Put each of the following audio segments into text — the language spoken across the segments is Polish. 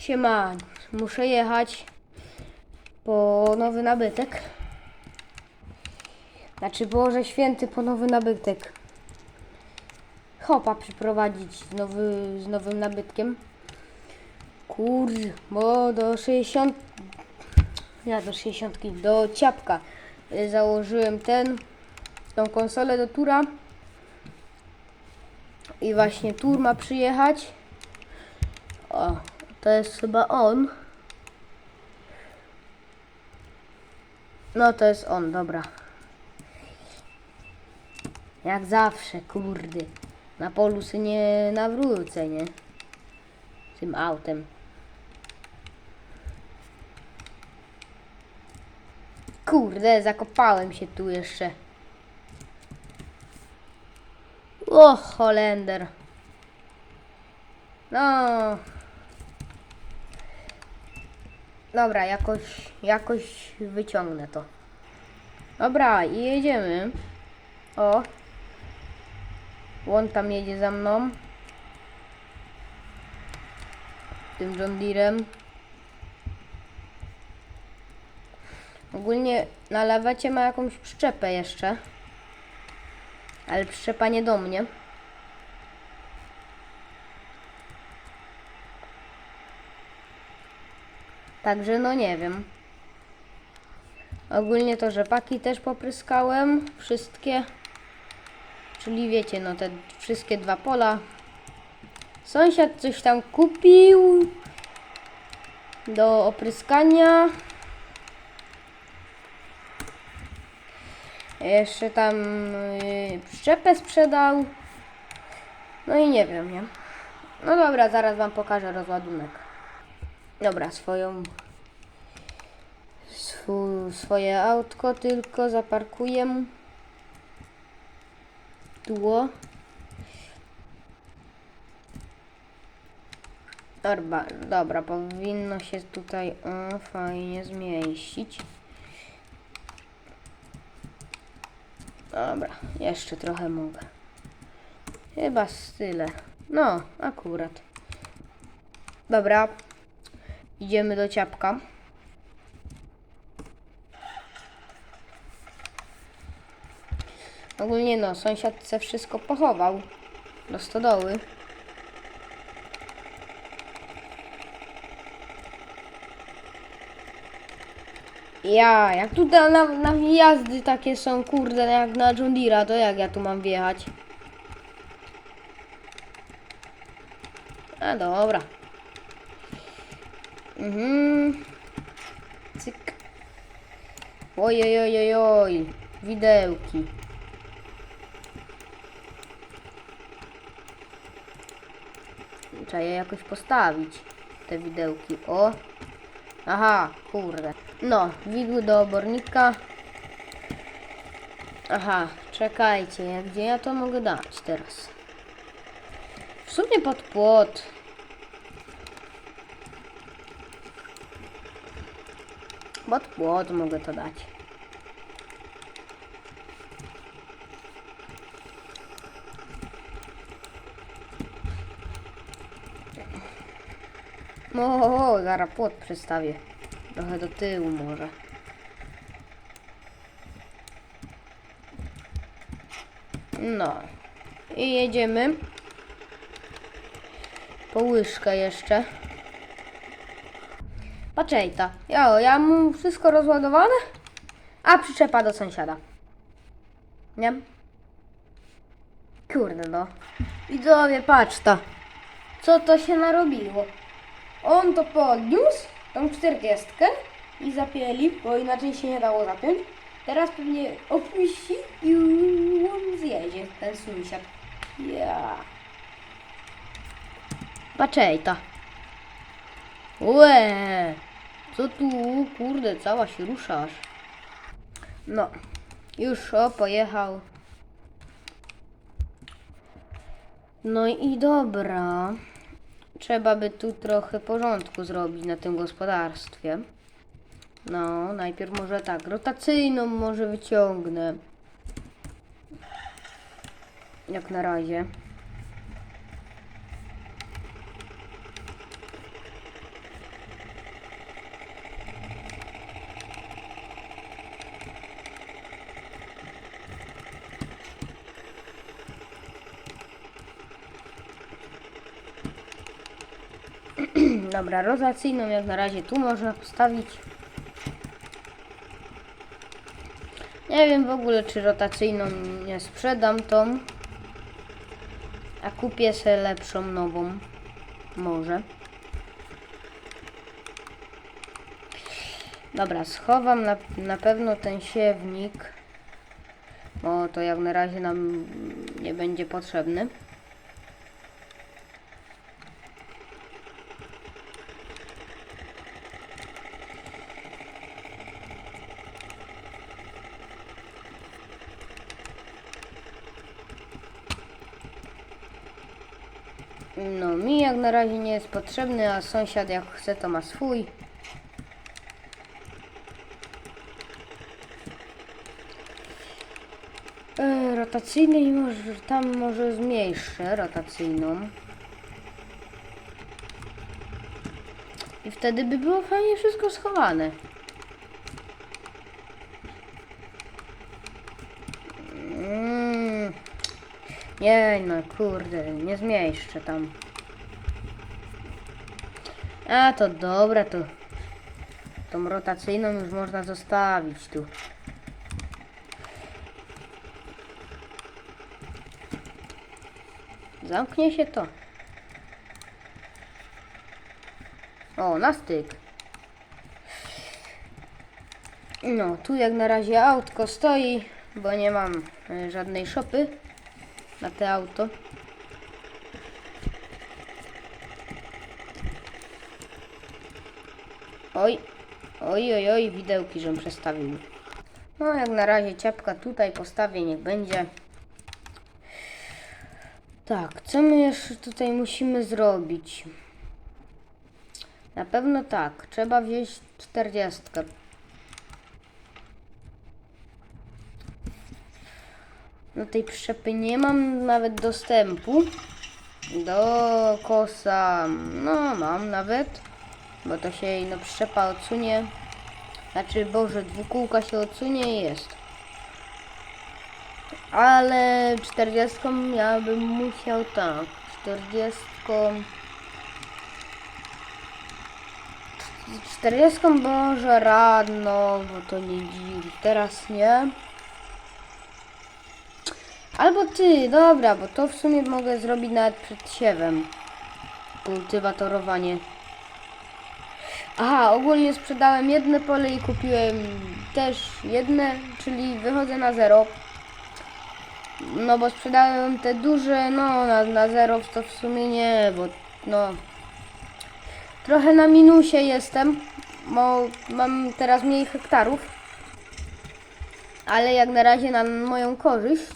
Siema, muszę jechać po nowy nabytek. Znaczy Boże Święty po nowy nabytek. Hopa przyprowadzić z, nowy, z nowym nabytkiem. Kur, bo do 60... Ja do 60, do ciapka y, założyłem ten, tą konsolę do tura. I właśnie tur ma przyjechać. O, to jest chyba on. No to jest on, dobra. Jak zawsze, kurde. Na polusy nie nawrócę, nie? Tym autem. Kurde, zakopałem się tu jeszcze. O, Holender. No. Dobra, jakoś, jakoś wyciągnę to. Dobra, i jedziemy. O. On tam jedzie za mną. Tym John Deerem. Ogólnie na lawecie ma jakąś przyczepę jeszcze. Ale przyczepa nie do mnie. Także no nie wiem. Ogólnie to rzepaki też popryskałem. Wszystkie. Czyli wiecie, no te wszystkie dwa pola. Sąsiad coś tam kupił do opryskania. Jeszcze tam yy, sprzedał. No i nie wiem, nie? No dobra, zaraz wam pokażę rozładunek. Dobra, swoją swu, swoje autko tylko zaparkuję. Tło. Dobra, dobra, powinno się tutaj o, fajnie zmieścić. Dobra, jeszcze trochę mogę. Chyba z tyle. No, akurat. Dobra, idziemy do ciapka. Ogólnie no, sąsiad se wszystko pochował do stodoły. Ja, jak tutaj na, na wjazdy takie są, kurde, jak na John Deere'a, to jak ja tu mam wjechać? A dobra. Mhm. Cyk. Ojej, ojej, oj. Widełki. Trzeba je jakoś postawić. Te widełki. O. Aha, kurde. No, widły do obornika. Aha, czekajcie, gdzie ja to mogę dać teraz? W sumie pod płot. Pod płot mogę to dać. O, o, zaraz płot przestawię. Trochę do tyłu może. No. I jedziemy. Po łyżkę jeszcze. Patrzejta. Ja, ja mam wszystko rozładowane, a przyczepa do sąsiada. Nie? Kurde no. Widzowie, patrz to. Co to się narobiło? On to podniósł, tą czterdziestkę i zapięli, bo inaczej się nie dało zapiąć. Teraz pewnie opuści i on zjedzie, ten sąsiad. Ja. Patrzejta. Łe, co tu, kurde, cała się ruszasz. No, już o, pojechał. No i dobra. Trzeba by tu trochę porządku zrobić na tym gospodarstwie. No, najpierw może tak, rotacyjną może wyciągnę. Jak na razie. Dobra, rotacyjną jak na razie tu można postawić. Nie wiem w ogóle, czy rotacyjną nie sprzedam tą. A kupię sobie lepszą, nową. Może. Dobra, schowam na, na pewno ten siewnik. Bo to jak na razie nam nie będzie potrzebny. No, mi jak na razie nie jest potrzebny, a sąsiad jak chce, to ma swój. E, rotacyjny i może tam może zmniejszę rotacyjną. I wtedy by było fajnie wszystko schowane. Nie no, kurde, nie zmieszczę tam. A to dobra, to tą rotacyjną już można zostawić tu. Zamknie się to. O, na styk. No, tu jak na razie autko stoi, bo nie mam e, żadnej szopy na te auto. Oj, oj, oj, oj, widełki, żem przestawił. No, jak na razie ciapka tutaj postawię, niech będzie. Tak, co my jeszcze tutaj musimy zrobić? Na pewno tak, trzeba wziąć 40. Do tej przyczepy nie mam nawet dostępu. Do kosa, no mam nawet, bo to się no przyczepa odsunie. Znaczy, Boże, dwukółka się odsunie jest. Ale 40 ja bym musiał tak. 40. 40 może rano, bo to nie dziś. Teraz nie. Albo ty, dobra, bo to w sumie mogę zrobić nawet przed siewem. Kultywatorowanie. Aha, ogólnie sprzedałem jedne pole i kupiłem też jedne, czyli wychodzę na zero. No bo sprzedałem te duże, no na, na zero to w sumie nie, bo no trochę na minusie jestem, bo mam teraz mniej hektarów. Ale jak na razie na moją korzyść,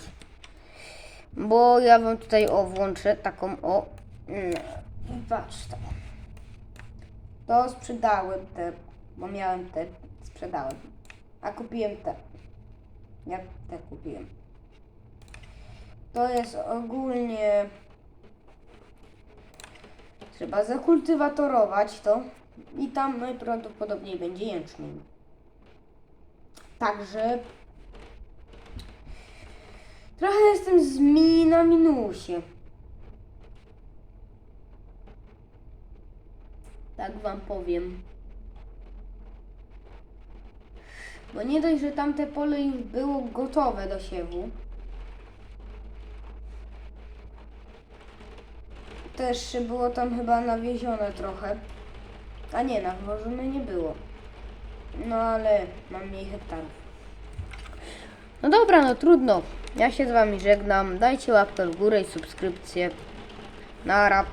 bo ja wam tutaj o włączę taką o. mm, Patrz to. To sprzedałem te, bo miałem te, sprzedałem. A kupiłem te. Ja te kupiłem. To jest ogólnie. Trzeba zakultywatorować to i tam najprawdopodobniej będzie jęczmień. Także trochę jestem z mi na minusie. Tak wam powiem. Bo nie dość, że tamte pole już było gotowe do siewu. Też było tam chyba nawiezione trochę. A nie, nawożone nie było. No ale mam mniej hektarów. No dobra, no trudno. Ja się z wami żegnam. Dajcie łapkę w górę i subskrypcję. Nara.